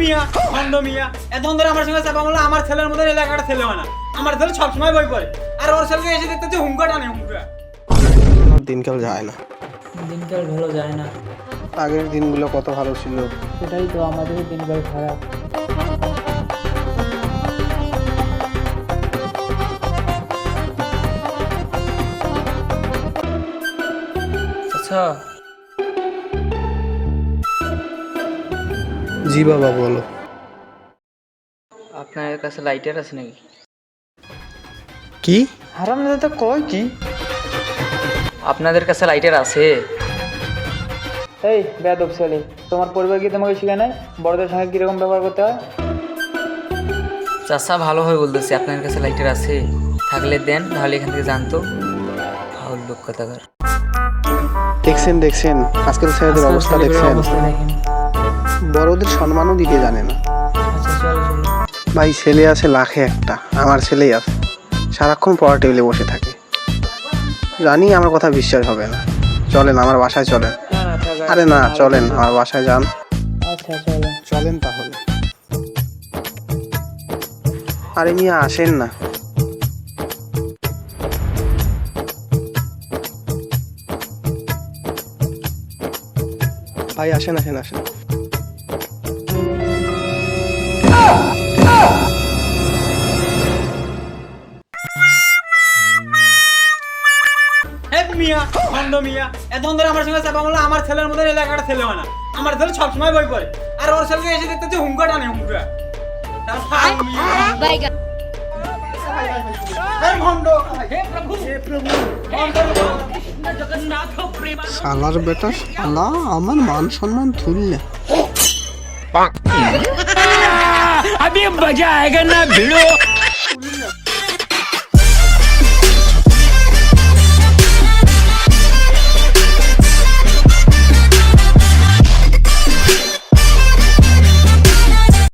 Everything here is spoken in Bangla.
মিয়া খন্ড মিয়া এতক্ষণ ধরে আমার সঙ্গে চাপা বলল আমার ছেলের মধ্যে এলাকাটা ছেলে হয় না। আমার ছেলে সবসময় বই পড়ে। আর ওর ছেলেকে এসে দেখতেছি হুমকা টানে হুমকা আমার দিনকাল যায় না। দিনকাল ভালো যায় না। আগের দিনগুলো কত ভালো ছিল। সেটাই তো আমাদের দিনকাল খারাপ। আচ্ছা জি বাবা বলো। আপনার কাছে লাইটার আছে নাকি? কি? হারাম দাদা কয় কি? আপনাদের কাছে লাইটার আছে। এই বেয়াদব ছেলে তোমার পরিবার কি তোমাকে শিখে নেয় বড়দের সঙ্গে কীরকম ব্যবহার করতে হয়? চাষা ভালো হয় বলতেছি আপনার কাছে লাইটার আছে। থাকলে দেন নাহলে এখান থেকে জানতো। ফাউল লোক কথাকার। দেখছেন দেখছেন আজকাল ছেলেদের অবস্থা দেখছেন। বড়দের সম্মানও দিতে জানে না। ভাই, ছেলে আছে লাখে একটা, আমার ছেলেই আছে। সারাক্ষণ পড়া টেবিলে বসে থাকে। জানি আমার কথা বিশ্বাস হবে না। চলেন, আমার বাসায় চলেন। আর- না, চলেন, আমার বাসায় যান। চলেন তাহলে। আরে মিয়া, আসেন না। ভাই, আসেন আসেন আসেন। মিয়া খন্ড মিয়া এতক্ষণ ধরে আমার সঙ্গে চাপা বললো আমার ছেলের মধ্যে এলাকাটা ছেলে হয় না আমার ছেলে সবসময় বই পড়ে আর ওর ছেলেকে এসে দেখতেছি হুমকা টানে হুমকা তার ফাল মিয়া। হে খন্ড হে প্রভু হে প্রভু শালার বেটা শালা আমার মান সম্মান ধুললে अभी मजा आएगा ना भिड़ो